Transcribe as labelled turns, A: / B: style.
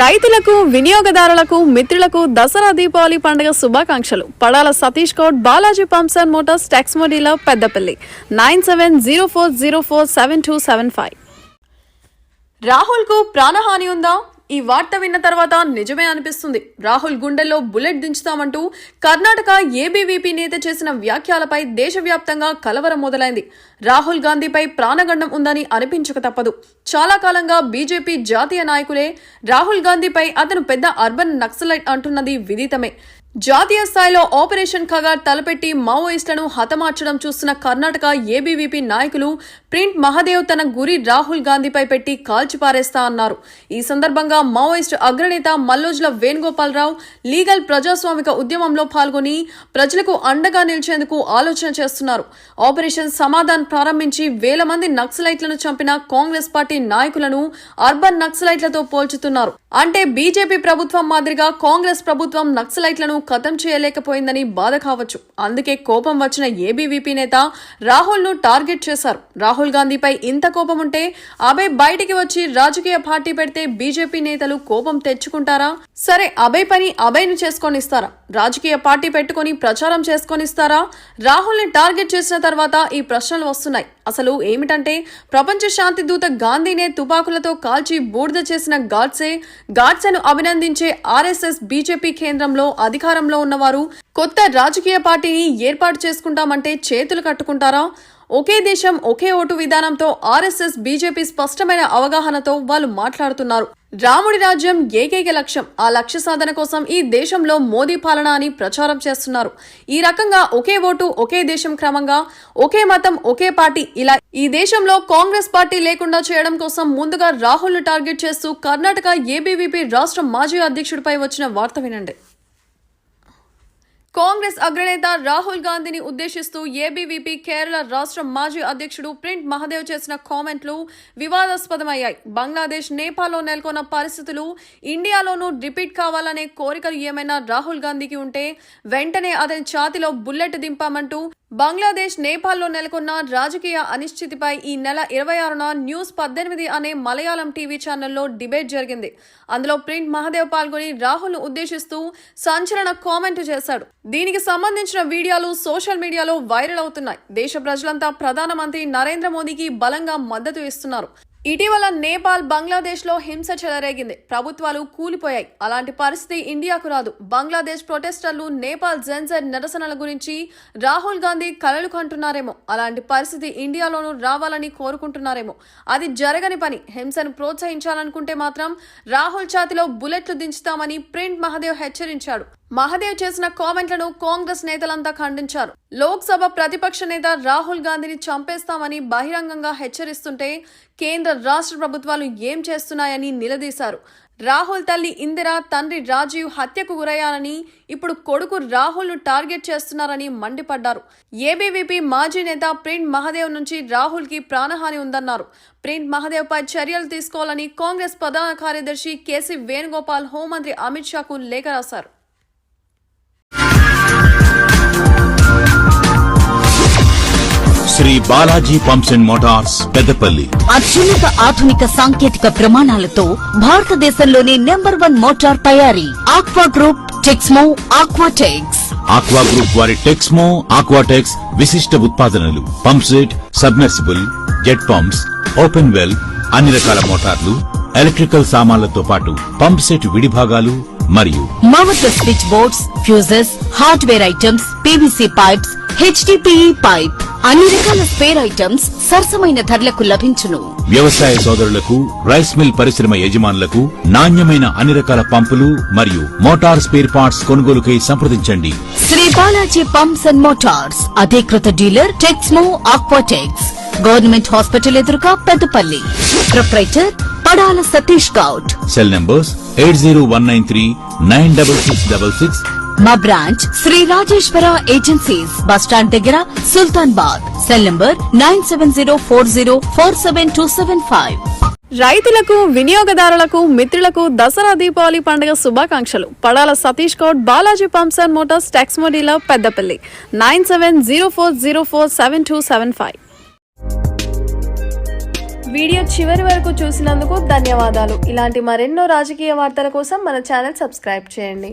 A: రైతులకు వినియోగదారులకు మిత్రులకు దసరా దీపావళి పండుగ శుభాకాంక్షలు. Padala Satish Goud Balaji pumps and motors tax మొడీల Peddapalli. Nine seven zero four zero four seven two seven five. రాహుల్కు ప్రాణహాని ఉందా? ఈ వార్త విన్న తర్వాత నిజమే అనిపిస్తుంది. రాహుల్ గుండెల్లో బుల్లెట్ దించుతామంటూ కర్ణాటక ఏబీవీపీ నేత చేసిన వ్యాఖ్యలపై దేశవ్యాప్తంగా కలవరం మొదలైంది. రాహుల్ గాంధీపై ప్రాణగండం ఉందని అనిపించక తప్పదు. చాలా కాలంగా బీజేపీ జాతీయ నాయకులే రాహుల్ గాంధీపై అతను పెద్ద అర్బన్ నక్సలైట్ అంటున్నది విదితమే. జాతీయ స్థాయిలో ఆపరేషన్ ఖగార్ తలపెట్టి మావోయిస్టులను హతమార్చడం చూస్తున్న కర్ణాటక ఏబీవీపీ నాయకులు ప్రింట్ మహదేవ్ తన గురి రాహుల్ గాంధీపై పెట్టి కాల్చిపారేస్తా అన్నారు. ఈ సందర్భంగా మావోయిస్టు అగ్రనేత మల్లోజుల వేణుగోపాలరావు లీగల్ ప్రజాస్వామిక ఉద్యమంలో పాల్గొని ప్రజలకు అండగా నిలిచేందుకు ఆలోచన చేస్తున్నారు. ఆపరేషన్ సమాధాన్ ప్రారంభించి వేల మంది నక్సలైట్లను చంపిన కాంగ్రెస్ పార్టీ నాయకులను అర్బన్ నక్సలైట్లతో పోల్చుతున్నారు. అంటే బీజేపీ ప్రభుత్వం మాదిరిగా కాంగ్రెస్ ప్రభుత్వం నక్సలైట్లను ఖతం చేయలేకపోయిందని బాధ కావచ్చు. అందుకే కోపం వచ్చిన ఏబీవీపీ నేత రాహుల్ను టార్గెట్ చేశారు. రాహుల్ గాంధీపై ఇంత కోపం ఉంటే అబే బయటికి వచ్చి రాజకీయ పార్టీ పెడితే బీజేపీ నేతలు కోపం తెచ్చుకుంటారా? సరే అభయ్ పని అభయ్ను చేసుకొనిస్తారా? రాజకీయ పార్టీ పెట్టుకొని ప్రచారం చేసుకొని ఇస్తారా రాహుల్ని టార్గెట్ చేసిన తర్వాత ఈ ప్రశ్నలు వస్తున్నాయి. అసలు ఏమిటంటే ప్రపంచ శాంతి దూత గాంధీనే తుపాకులతో కాల్చి బూడిద చేసిన గాడ్సే గాడ్సేను అభినందించే ఆర్ఎస్ఎస్ బీజేపీ కేంద్రంలో అధికారంలో ఉన్నవారు కొత్త రాజకీయ పార్టీని ఏర్పాటు చేసుకుంటామంటే చేతులు కట్టుకుంటారా? ఒకే దేశం ఒకే ఓటు విధానంతో ఆర్ఎస్ఎస్ బీజేపీ స్పష్టమైన అవగాహనతో వాళ్ళు మాట్లాడుతున్నారు. రాముడి రాజ్యం ఏకైక లక్ష్యం. ఆ లక్ష్య సాధన కోసం ఈ దేశంలో మోదీ పాలన అని ప్రచారం చేస్తున్నారు. ఈ రకంగా ఒకే ఓటు ఒకే దేశం క్రమంగా ఒకే మతం ఒకే పార్టీ ఇలా ఈ దేశంలో కాంగ్రెస్ పార్టీ లేకుండా చేయడం కోసం ముందుగా రాహుల్ టార్గెట్ చేస్తూ కర్ణాటక ఏబీవీపీ రాష్ట్ర మాజీ అధ్యక్షుడిపై వచ్చిన వార్త వినండి. కాంగ్రెస్ అగ్రనేత రాహుల్ గాంధీని ఉద్దేశిస్తూ ఏబీవీపీ కేరళ రాష్ట్ర మాజీ అధ్యక్షుడు ప్రింట్ మహదేవ్ చేసిన కామెంట్లు వివాదాస్పదమయ్యాయి. బంగ్లాదేశ్ నేపాల్లో నెలకొన్న పరిస్థితులు ఇండియాలోనూ రిపీట్ కావాలనే కోరికలు ఏమైనా రాహుల్ గాంధీకి ఉంటే వెంటనే అతని ఛాతిలో బుల్లెట్ దింపామంటూ బంగ్లాదేశ్ నేపాల్లో నెలకొన్న రాజకీయ అనిశ్చితిపై ఈ నెల ఇరవై ఆరున న్యూస్ పద్దెనిమిది అనే మలయాళం టీవీ ఛానల్లో డిబేట్ జరిగింది. అందులో ప్రింట్ మహదేవ్ పాల్గొని రాహుల్ను ఉద్దేశిస్తూ సంచలన కామెంట్ చేశాడు. దీనికి సంబంధించిన వీడియోలు సోషల్ మీడియాలో వైరల్ అవుతున్నాయి. దేశ ప్రజలంతా ప్రధానమంత్రి నరేంద్ర మోదీకి బలంగా మద్దతు ఇస్తున్నారు. ఇటీవల నేపాల్ బంగ్లాదేశ్లో హింస చెలరేగింది. ప్రభుత్వాలు కూలిపోయాయి. అలాంటి పరిస్థితి ఇండియాకు రాదు. బంగ్లాదేశ్ ప్రొటెస్టర్లు నేపాల్ జెన్జర్ నిరసనల గురించి రాహుల్ గాంధీ కలలు కంటున్నారేమో. అలాంటి పరిస్థితి ఇండియాలోనూ రావాలని కోరుకుంటున్నారేమో. అది జరగని పని. హింసను ప్రోత్సహించాలనుకుంటే మాత్రం రాహుల్ ఛాతిలో బుల్లెట్లు దించుతామని ప్రింట్ మహదేవ్ హెచ్చరించాడు. మహదేవ్ చేసిన కామెంట్లను కాంగ్రెస్ నేతలంతా ఖండించారు. లోక్సభ ప్రతిపక్ష నేత రాహుల్ గాంధీని చంపేస్తామని బహిరంగంగా హెచ్చరిస్తుంటే కేంద్ర రాష్ట్ర ప్రభుత్వాలు ఏం చేస్తున్నాయని నిలదీశారు. రాహుల్ తల్లి ఇందిర తండ్రి రాజీవ్ హత్యకు గురయ్యారని ఇప్పుడు కొడుకు రాహుల్ను టార్గెట్ చేస్తున్నారని మండిపడ్డారు. ఏబీవీపీ మాజీ నేత ప్రింట్ మహదేవ్ నుంచి రాహుల్కి ప్రాణహాని ఉందన్నారు. ప్రింట్ మహదేవ్ పై చర్యలు తీసుకోవాలని కాంగ్రెస్ ప్రధాన కార్యదర్శి కేసీ వేణుగోపాల్ హోంమంత్రి అమిత్ షాకు లేఖ రాశారు.
B: Shri Balaji pumps and motors Peddapalli.
C: అత్యున్నత ఆధునిక సాంకేతిక ప్రమాణాలతో భారతదేశంలోని నెంబర్ వన్ మోటార్ తయారీ. Aqua group Texmo Aquatex
B: aqua group వారి టెక్స్మో ఆక్వాటెక్స్ విశిష్ట ఉత్పాదనలు. Pump set submersible jet pumps open well అన్ని రకాల మోటార్లు ఎలక్ట్రికల్ సామాన్లతో పాటు పంప్ సెట్ విడిభాగాలు మరియు
C: మవత switch boards fuses hardware items PVC pipes HDPE pipe. అన్ని రకాల స్పేర్ ఐటమ్స్ సరసమైన ధరలకు లభించును.
B: వ్యవసాయ సోదరులకు రైస్ మిల్ పరిశ్రమ యజమానులకు నాణ్యమైన అన్ని రకాల పంపులు మరియు మోటార్ స్పేర్ పార్ట్స్ కొనుగోలుకై సంప్రదించండి.
C: Shri Balaji pumps and motors అధికృత dealer Texmo Aquatex government hospital ఎదురుగా Peddapalli. Proprietor Padala Satish Goud.
B: Cell numbers eight zero one nine three nine double six double six
C: మా branch Shri Rajeshwara agencies bus stand దగ్గర Sultanabad cell number nine seven zero four zero four seven two seven five.
A: రైతులకు వినియోగదారులకు మిత్రులకు దసరా దీపావళి పండుగ శుభాకాంక్షలు. Padala Satish Goud Balaji pumps and motors tax మొడీల Peddapalli. Nine seven zero four zero four seven two seven five. Video చివరి వరకు చూసినందుకు ధన్యవాదాలు. ఇలాంటి మరెన్నో రాజకీయ వార్తల కోసం మన ఛానల్ సబ్స్క్రైబ్ చేయండి.